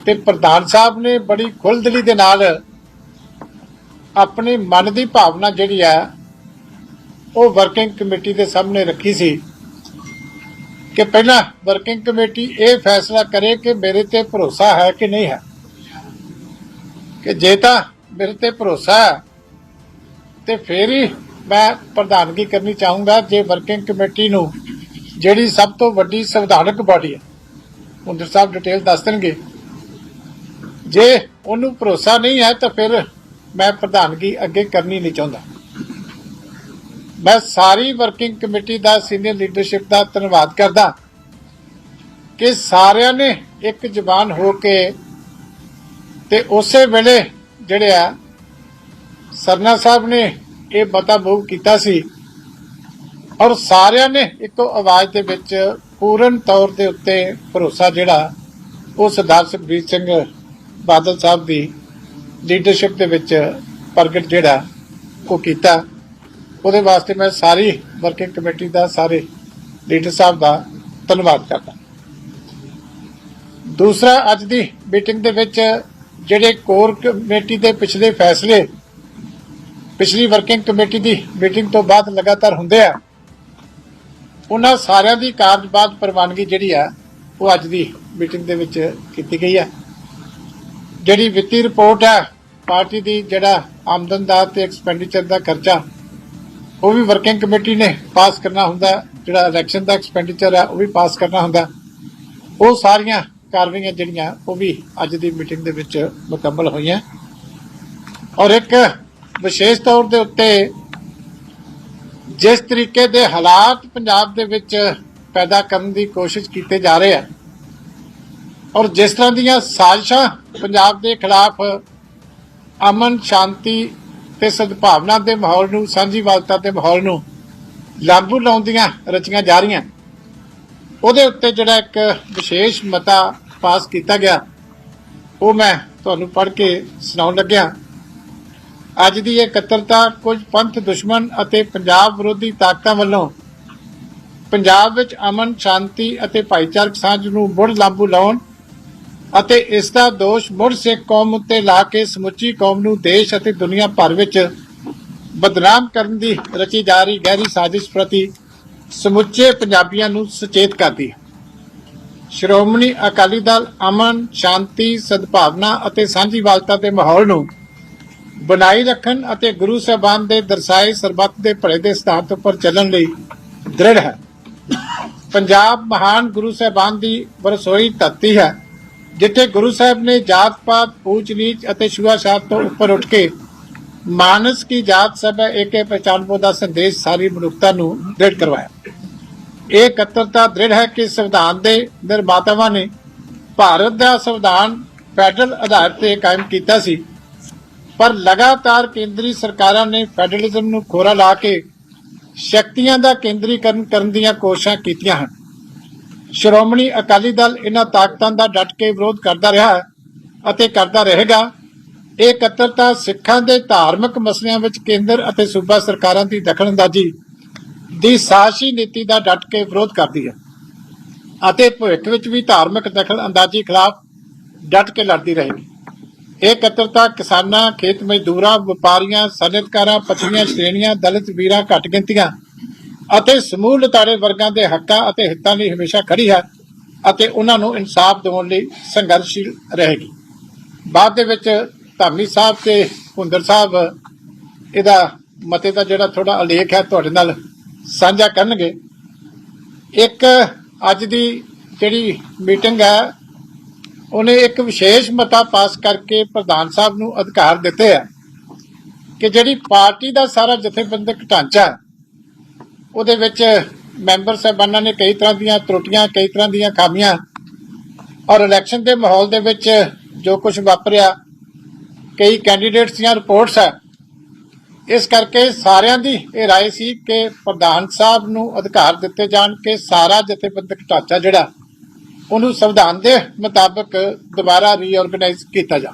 ਤੇ ਪ੍ਰਧਾਨ ਸਾਹਿਬ ਨੇ ਬੜੀ ਖੁੱਲਦਲੀ ਦੇ ਨਾਲ ਆਪਣੇ ਮਨ ਦੀ ਭਾਵਨਾ ਜਿਹੜੀ ਆ, ਉਹ ਵਰਕਿੰਗ ਕਮੇਟੀ ਦੇ ਸਾਹਮਣੇ ਰੱਖੀ ਸੀ ਕਿ ਪਹਿਲਾਂ ਵਰਕਿੰਗ ਕਮੇਟੀ ਇਹ ਫੈਸਲਾ ਕਰੇ ਕਿ ਮੇਰੇ ਤੇ ਭਰੋਸਾ ਹੈ ਕਿ ਨਹੀਂ ਹੈ। ਕਿ ਜੇ ਤਾਂ ਮੇਰੇ ਤੇ ਭਰੋਸਾ ਹੈ, ਤੇ ਫੇਰ ਹੀ ਮੈਂ ਪ੍ਰਧਾਨਗੀ ਕਰਨੀ ਚਾਹੂੰਗਾ ਜੇ ਵਰਕਿੰਗ ਕਮੇਟੀ ਨੂੰ ਜਿਹੜੀ ਸਭ ਤੋਂ ਵੱਡੀ ਸੰਵਿਧਾਨਕ ਬਾਡੀ ਹੈ। ਹੁੰਦਰ ਸਾਹਿਬ ਡਿਟੇਲ ਦੱਸ ਦੇਣਗੇ। ਜੇ ਉਹਨੂੰ ਭਰੋਸਾ ਨਹੀਂ ਹੈ ਤਾਂ ਫਿਰ ਮੈਂ ਪ੍ਰਧਾਨਗੀ ਅੱਗੇ ਕਰਨੀ ਨਹੀਂ ਚਾਹੁੰਦਾ। ਮੈਂ ਸਾਰੀ ਵਰਕਿੰਗ ਕਮੇਟੀ ਦਾ ਸੀਨੀਅਰ ਲੀਡਰਸ਼ਿਪ ਦਾ ਧੰਨਵਾਦ ਕਰਦਾ ਕਿ ਸਾਰਿਆਂ ਨੇ ਇੱਕ ਜ਼ਬਾਨ ਹੋ ਕੇ ਤੇ ਉਸੇ ਵੇਲੇ ਜਿਹੜੇ ਆ, ਸਰਨਾ ਸਾਹਿਬ ਨੇ ਇਹ ਮਤਾ ਮੂਵ ਕੀਤਾ ਸੀ ਔਰ ਸਾਰਿਆਂ ਨੇ ਇੱਕੋ ਆਵਾਜ਼ ਦੇ ਵਿੱਚ ਪੂਰਨ ਤੌਰ ਦੇ ਉੱਤੇ ਭਰੋਸਾ ਜਿਹੜਾ ਉਹ ਸਰਦਾਰ ਸੁਖਬੀਰ ਸਿੰਘ ਬਾਦਲ ਸਾਹਿਬ ਦੀ ਲੀਡਰਸ਼ਿਪ ਦੇ ਵਿੱਚ ਪ੍ਰਗਟ ਜਿਹੜਾ ਉਹ ਕੀਤਾ। ਉਹਦੇ ਵਾਸਤੇ ਮੈਂ ਸਾਰੀ ਵਰਕਿੰਗ ਕਮੇਟੀ ਦਾ, ਸਾਰੇ ਲੀਡਰ ਸਾਹਿਬ ਦਾ ਧੰਨਵਾਦ ਕਰਦਾ। ਦੂਸਰਾ, ਅੱਜ ਦੀ ਮੀਟਿੰਗ ਦੇ ਵਿੱਚ ਜਿਹੜੇ ਕੋਰ ਕਮੇਟੀ ਦੇ ਪਿਛਲੇ ਫੈਸਲੇ, ਪਿਛਲੀ ਵਰਕਿੰਗ ਕਮੇਟੀ ਦੀ ਮੀਟਿੰਗ ਤੋਂ ਬਾਅਦ ਲਗਾਤਾਰ ਹੁੰਦੇ ਆ, ਉਹਨਾਂ ਸਾਰਿਆਂ ਦੀ ਕਾਰਜਬਾਦ ਪ੍ਰਵਾਨਗੀ ਜਿਹੜੀ ਆ, ਉਹ ਅੱਜ ਦੀ ਮੀਟਿੰਗ ਦੇ ਵਿੱਚ ਕੀਤੀ ਗਈ ਆ। ਜਿਹੜੀ ਵਿੱਤੀ ਰਿਪੋਰਟ ਹੈ ਪਾਰਟੀ ਦੀ ਜਿਹੜਾ ਆਮਦਨ ਦਾ ਤੇ ਐਕਸਪੈਂਡੀਚਰ ਦਾ ਖਰਚਾ, ਉਹ ਵੀ ਵਰਕਿੰਗ ਕਮੇਟੀ ਨੇ ਪਾਸ ਕਰਨਾ ਹੁੰਦਾ, ਜਿਹੜਾ ਇਲੈਕਸ਼ਨ ਦਾ ਐਕਸਪੈਂਡੀਚਰ ਹੈ ਉਹ ਵੀ ਪਾਸ ਕਰਨਾ ਹੁੰਦਾ। ਉਹ ਸਾਰੀਆਂ ਕਾਰਵਾਈਆਂ ਜਿਹੜੀਆਂ, ਉਹ ਵੀ ਅੱਜ ਦੀ ਮੀਟਿੰਗ ਦੇ ਵਿੱਚ ਮੁਕੰਮਲ ਹੋਈਆਂ। ਔਰ ਇੱਕ ਵਿਸ਼ੇਸ਼ ਤੌਰ ਦੇ ਉੱਤੇ ਜਿਸ ਤਰੀਕੇ ਦੇ ਹਾਲਾਤ ਪੰਜਾਬ ਦੇ ਵਿੱਚ ਪੈਦਾ ਕਰਨ ਦੀ ਕੋਸ਼ਿਸ਼ ਕੀਤੇ ਜਾ ਰਹੇ ਆ ਔਰ ਜਿਸ ਤਰ੍ਹਾਂ ਦੀਆਂ ਸਾਜ਼ਿਸ਼ਾਂ ਪੰਜਾਬ ਦੇ ਖਿਲਾਫ ਅਮਨ, ਸ਼ਾਂਤੀ ਤੇ ਸਦਭਾਵਨਾ ਦੇ ਮਾਹੌਲ ਨੂੰ, ਸਾਂਝੀਵਾਲਤਾ ਦੇ ਮਾਹੌਲ ਨੂੰ ਲਾਗੂ ਲਾਉਂਦੀਆਂ ਰਚੀਆਂ ਜਾ ਰਹੀਆਂ, ਉਹਦੇ ਉੱਤੇ ਜਿਹੜਾ ਇੱਕ ਵਿਸ਼ੇਸ਼ ਮਤਾ ਪਾਸ ਕੀਤਾ ਗਿਆ, ਉਹ ਮੈਂ ਤੁਹਾਨੂੰ ਪੜ੍ਹ ਕੇ ਸੁਣਾਉਣ ਲੱਗਿਆ। ਅੱਜ ਦੀ ਇਹ ਇਕੱਤਰਤਾ ਕੁਝ ਪੰਥ ਦੁਸ਼ਮਣ ਅਤੇ ਪੰਜਾਬ ਵਿਰੋਧੀ ਤਾਕਤਾਂ ਵੱਲੋਂ ਪੰਜਾਬ ਵਿੱਚ ਅਮਨ, ਸ਼ਾਂਤੀ ਅਤੇ ਭਾਈਚਾਰਕ ਸਾਂਝ ਨੂੰ ਮੁੜ ਲਾਗੂ ਲਾਉਣ ਅਤੇ ਇਸ ਦਾ ਦੋਸ਼ ਮੁੜ ਸਿੱਖ ਕੌਮ ਉੱਤੇ ਲਾ ਕੇ ਸਮੁੱਚੀ ਕੌਮ ਨੂੰ ਦੇਸ਼ ਅਤੇ ਦੁਨੀਆ ਭਰ ਵਿੱਚ ਬਦਨਾਮ ਕਰਨ ਦੀ ਰਚੀ ਜਾ ਰਹੀ ਗਹਿਰੀ ਸਾਜ਼ਿਸ਼ ਪ੍ਰਤੀ ਸਮੁੱਚੇ ਪੰਜਾਬੀਆਂ ਨੂੰ ਸੁਚੇਤ ਕਰਦੀ ਹੈ। ਸ਼੍ਰੋਮਣੀ ਅਕਾਲੀ ਦਲ ਅਮਨ, ਸ਼ਾਂਤੀ, ਸਦਭਾਵਨਾ ਅਤੇ ਸਾਂਝੀਵਾਲਤਾ ਦੇ ਮਾਹੌਲ ਨੂੰ ਬਣਾਈ ਰੱਖਣ ਅਤੇ ਗੁਰੂ ਸਾਹਿਬਾਨ ਦੇ ਦਰਸਾਏ ਸਰਬੱਤ ਦੇ ਭਲੇ ਦੇ ਸਿਧਾਂਤ ਉੱਪਰ ਚੱਲਣ ਲਈ ਦ੍ਰਿੜ ਹੈ। ਪੰਜਾਬ ਮਹਾਨ ਗੁਰੂ ਸਾਹਿਬਾਨ ਦੀ ਵਰਸੋਈ ਧਰਤੀ ਹੈ। ਜਿੱਥੇ ਗੁਰੂ ਸਾਹਿਬ ਨੇ ਜਾਤ ਪਾਤ ਊਚ ਨੀਚ ਅਤੇ ਛੂਆਛਾਤ ਤੋਂ ਉੱਪਰ ਉੱਠ ਕੇ ਮਾਨਸ ਕੀ ਜਾਤ ਸਭ ਹੈ ਏਕੇ ਪਹਿਚਾਨਬੋ ਦਾ ਸੰਦੇਸ਼ ਸਾਰੀ ਮਨੁੱਖਤਾ ਨੂੰ ਦ੍ਰਿੜ ਕਰਵਾਇਆ। ਇਹ ਇਕੱਤਰਤਾ ਦ੍ਰਿੜ ਹੈ ਕਿ ਸੰਵਿਧਾਨ ਦੇ ਨਿਰਮਾਤਾਵਾਂ ਨੇ ਭਾਰਤ ਦਾ ਸੰਵਿਧਾਨ ਫੈਡਰਲ ਆਧਾਰ ਤੇ ਕਾਇਮ ਕੀਤਾ ਸੀ, ਪਰ ਲਗਾਤਾਰ ਕੇਂਦਰੀ ਸਰਕਾਰਾਂ ਨੇ ਫੈਡਰਲਿਜ਼ਮ ਨੂੰ ਖੋਰਾ ਲਾ ਕੇ ਸ਼ਕਤੀਆਂ ਦਾ ਕੇਂਦਰੀਕਰਨ ਕਰਨ ਦੀਆਂ ਕੋਸ਼ਿਸ਼ਾਂ ਕੀਤੀਆਂ ਹਨ। ਸ਼੍ਰੋਮਣੀ ਅਕਾਲੀ ਦਲ ਇਹਨਾਂ ਤਾਕਤਾਂ ਦਾ ਡਟ ਕੇ ਵਿਰੋਧ ਕਰਦਾ ਰਿਹਾ ਅਤੇ ਕਰਦਾ ਰਹੇਗਾ। ਇਹ ਇਕੱਤਰਤਾ ਸਿੱਖਾਂ ਦੇ ਧਾਰਮਿਕ ਮਸਲਿਆਂ ਵਿੱਚ ਕੇਂਦਰ ਅਤੇ ਸੂਬਾ ਸਰਕਾਰਾਂ ਦੀ ਦਖਲਅੰਦਾਜ਼ੀ ਦੀ ਸਾਜ਼ਿਸ਼ੀ ਨੀਤੀ ਦਾ ਡਟ ਕੇ ਵਿਰੋਧ ਕਰਦੀ ਹੈ ਅਤੇ ਭਵਿੱਖ ਵਿੱਚ ਵੀ ਧਾਰਮਿਕ ਦਖਲਅੰਦਾਜ਼ੀ ਖਿਲਾਫ ਡਟ ਕੇ ਲੜਦੀ ਰਹੇਗੀ। ਇਹ ਇਕੱਤਰਤਾ ਕਿਸਾਨਾਂ, ਖੇਤ ਮਜ਼ਦੂਰਾਂ, ਵਪਾਰੀਆਂ, ਸਨਅਤਕਾਰਾਂ ਪਛੜੀਆਂ ਸ਼੍ਰੇਣੀਆਂ, ਦਲਿਤ ਵੀਰਾਂ ਘੱਟ ਗਿਣਤੀਆਂ ਅਤੇ ਸਮੂਹ ਲਤਾੜੇ ਵਰਗਾਂ ਦੇ ਹੱਕਾਂ ਅਤੇ ਹਿੱਤਾਂ ਲਈ ਹਮੇਸ਼ਾ ਖੜੀ ਹੈ ਅਤੇ ਉਹਨਾਂ ਨੂੰ ਇਨਸਾਫ ਦਿਵਾਉਣ ਲਈ ਸੰਘਰਸ਼ੀਲ ਰਹੇਗੀ। ਬਾਅਦ ਦੇ ਵਿੱਚ ਧਾਮੀ ਸਾਹਿਬ ਤੇ ਹੁੰਦਰ ਸਾਹਿਬ ਇਹਦਾ ਮਤੇ ਦਾ ਜਿਹੜਾ ਥੋੜਾ ਉਲੇਖ ਹੈ ਤੁਹਾਡੇ ਨਾਲ ਸਾਂਝਾ ਕਰਨਗੇ। ਇੱਕ ਅੱਜ ਦੀ ਜਿਹੜੀ ਮੀਟਿੰਗ ਹੈ ਉਹਨੇ ਇੱਕ ਵਿਸ਼ੇਸ਼ ਮਤਾ ਪਾਸ ਕਰਕੇ ਪ੍ਰਧਾਨ ਸਾਹਿਬ ਨੂੰ ਅਧਿਕਾਰ ਦਿੱਤੇ ਆ ਕਿ ਜਿਹੜੀ ਪਾਰਟੀ ਦਾ ਸਾਰਾ ਜਥੇਬੰਦਕ ਢਾਂਚਾ ਹੈ, ਉਹਦੇ ਵਿੱਚ ਮੈਂਬਰ ਸਾਹਿਬਾਨਾਂ ਨੇ ਕਈ ਤਰ੍ਹਾਂ ਦੀਆਂ ਤਰੁੱਟੀਆਂ ਕਈ ਤਰ੍ਹਾਂ ਦੀਆਂ ਖਾਮੀਆਂ ਔਰ ਇਲੈਕਸ਼ਨ ਦੇ ਮਾਹੌਲ ਦੇ ਵਿੱਚ ਜੋ ਕੁਝ ਵਾਪਰਿਆ ਕਈ ਕੈਂਡੀਡੇਟਸ ਦੀਆਂ ਰਿਪੋਰਟਸ ਹੈ ਇਸ ਕਰਕੇ ਸਾਰਿਆਂ ਦੀ ਇਹ رائے ਸੀ ਕਿ ਪ੍ਰਧਾਨ ਸਾਹਿਬ ਨੂੰ ਅਧਿਕਾਰ ਦਿੱਤੇ ਜਾਣ ਕਿ ਸਾਰਾ ਜਥੇਬੰਦਕ ਢਾਂਚਾ ਜਿਹੜਾ ਉਹਨੂੰ ਸੰਵਿਧਾਨ ਦੇ ਮੁਤਾਬਕ ਦੁਬਾਰਾ ਰੀਆਰਗੇਨਾਈਜ਼ ਕੀਤਾ ਜਾ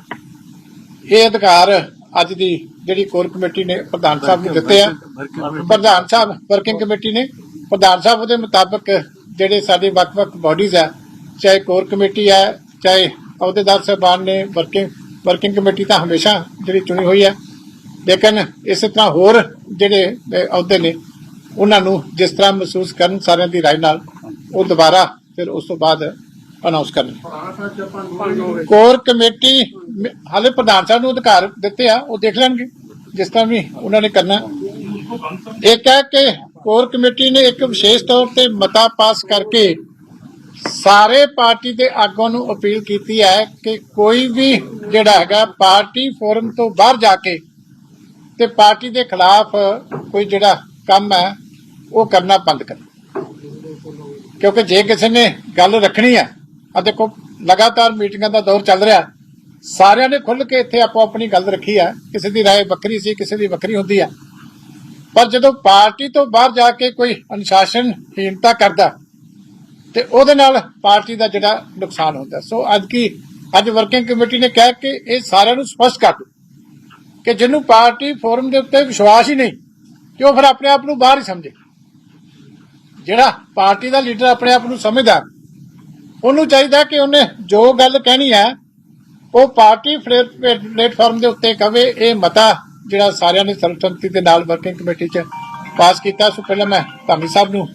ਇਹ ਅਧਿਕਾਰ ਅੱਜ ਦੀ ਜਿਹੜੀ ਕੋਰ ਕਮੇਟੀ ਨੇ ਪ੍ਰਧਾਨ ਸਾਹਿਬ ਨੂੰ ਦਿੱਤੇ ਆ। ਪ੍ਰਧਾਨ ਸਾਹਿਬ ਵਰਕਿੰਗ ਕਮੇਟੀ ਨੇ। ਪ੍ਰਧਾਨ ਸਾਹਿਬ ਦੇ ਮੁਤਾਬਕ ਜਿਹੜੇ ਸਾਡੇ ਵੱਖ-ਵੱਖ ਬਾਡੀਜ਼ ਆ ਚਾਹੇ ਕੋਰ ਕਮੇਟੀ ਹੈ ਚਾਹੇ ਅਹੁਦੇਦਾਰ ਸਾਹਿਬਾਨ ਨੇ ਵਰਕਿੰਗ ਵਰਕਿੰਗ ਕਮੇਟੀ ਤਾਂ ਹਮੇਸ਼ਾ ਜਿਹੜੀ ਚੁਣੀ ਹੋਈ ਹੈ ਲੇਕਿਨ ਇਸੇ ਤਰ੍ਹਾਂ ਹੋਰ ਜਿਹੜੇ ਅਹ, ਅਹੁਦੇ ਨੇ ਉਹਨਾਂ ਨੂੰ ਜਿਸ ਤਰ੍ਹਾਂ ਮਹਿਸੂਸ ਕਰਨ ਸਾਰਿਆਂ ਦੀ ਰਾਏ ਨਾਲ ਉਹ ਦੁਬਾਰਾ ਫਿਰ ਉਸ ਤੋਂ ਬਾਅਦ ਅਨਾਉਂਸ ਕਰਨ। ਕੋਰ ਕਮੇਟੀ ਹਾਲੇ ਪ੍ਰਧਾਨ ਸਾਹਿਬ ਨੂੰ ਅਧਿਕਾਰ ਦਿੱਤੇ ਆ ਉਹ ਦੇਖ ਲੈਣਗੇ ਜਿਸ ਤਰ੍ਹਾਂ ਵੀ ਉਹਨਾਂ ਨੇ ਕਰਨਾ। ਇੱਕ ਹੈ ਕਿ ਕੋਰ ਕਮੇਟੀ ਨੇ ਇੱਕ ਵਿਸ਼ੇਸ਼ ਤੌਰ ਤੇ ਮਤਾ ਪਾਸ ਕਰਕੇ ਸਾਰੇ ਪਾਰਟੀ ਦੇ ਆਗੂਆਂ ਨੂੰ ਅਪੀਲ ਕੀਤੀ ਹੈ ਕਿ ਕੋਈ ਵੀ ਜਿਹੜਾ ਹੈਗਾ ਪਾਰਟੀ ਫੋਰਮ ਤੋਂ ਬਾਹਰ ਜਾ ਕੇ ਤੇ ਪਾਰਟੀ ਦੇ ਖਿਲਾਫ ਕੋਈ ਜਿਹੜਾ ਕੰਮ ਹੈ ਉਹ ਕਰਨਾ ਬੰਦ ਕਰੇ। ਕਿਉਂਕਿ ਜੇ ਕਿਸੇ ਨੇ ਗੱਲ ਰੱਖਣੀ ਹੈ ਆ ਦੇਖੋ ਲਗਾਤਾਰ ਮੀਟਿੰਗਾਂ ਦਾ ਦੌਰ ਚੱਲ ਰਿਹਾ ਸਾਰਿਆਂ ਨੇ ਖੁੱਲ ਕੇ ਇੱਥੇ ਆਪੋ ਆਪਣੀ ਗੱਲ ਰੱਖੀ ਹੈ ਕਿਸੇ ਦੀ رائے ਵੱਖਰੀ ਸੀ ਕਿਸੇ ਦੀ ਵੱਖਰੀ ਹੁੰਦੀ ਹੈ ਪਰ ਜਦੋਂ ਪਾਰਟੀ ਤੋਂ ਬਾਹਰ ਜਾ ਕੇ ਕੋਈ ਅਨੁਸ਼ਾਸਨਹੀਨਤਾ ਕਰਦਾ ਤੇ ਉਹਦੇ ਨਾਲ ਪਾਰਟੀ ਦਾ ਜਿਹੜਾ ਨੁਕਸਾਨ ਹੁੰਦਾ ਸੋ ਅੱਜ ਕੀ ਅੱਜ ਵਰਕਿੰਗ ਕਮੇਟੀ ਨੇ ਕਿਹਾ ਕਿ ਇਹ ਸਾਰਿਆਂ ਨੂੰ ਸਪਸ਼ਟ ਕਰ ਦਿਓ ਕਿ ਜਿਹਨੂੰ ਪਾਰਟੀ ਫੋਰਮ ਦੇ ਉੱਤੇ ਵਿਸ਼ਵਾਸ ਹੀ ਨਹੀਂ ਕਿ ਉਹ ਫਿਰ ਆਪਣੇ ਆਪ ਨੂੰ ਬਾਹਰ ਹੀ ਸਮਝੇ ਜਿਹੜਾ ਪਾਰਟੀ ਦਾ ਲੀਡਰ ਆਪਣੇ ਆਪ ਨੂੰ ਸਮਝਦਾ ਉਹਨੂੰ ਚਾਹੀਦਾ ਕਿ ਉਹਨੇ ਜੋ ਗੱਲ ਕਹਿਣੀ ਹੈ, ਉਹ ਪਾਰਟੀ ਪਲੇਟਫਾਰਮ ਦੇ ਉੱਤੇ ਕਵੇ, ਇਹ ਮਤਾ ਜਿਹੜਾ ਸਾਰਿਆਂ ਨੇ ਸਰਬਸੰਮਤੀ ਦੇ ਨਾਲ ਵਰਕਿੰਗ ਕਮੇਟੀ 'ਚ ਪਾਸ ਕੀਤਾ। ਸੋ ਪਹਿਲਾਂ ਮੈਂ ਧਾਮੀ ਸਾਹਿਬ ਨੂੰ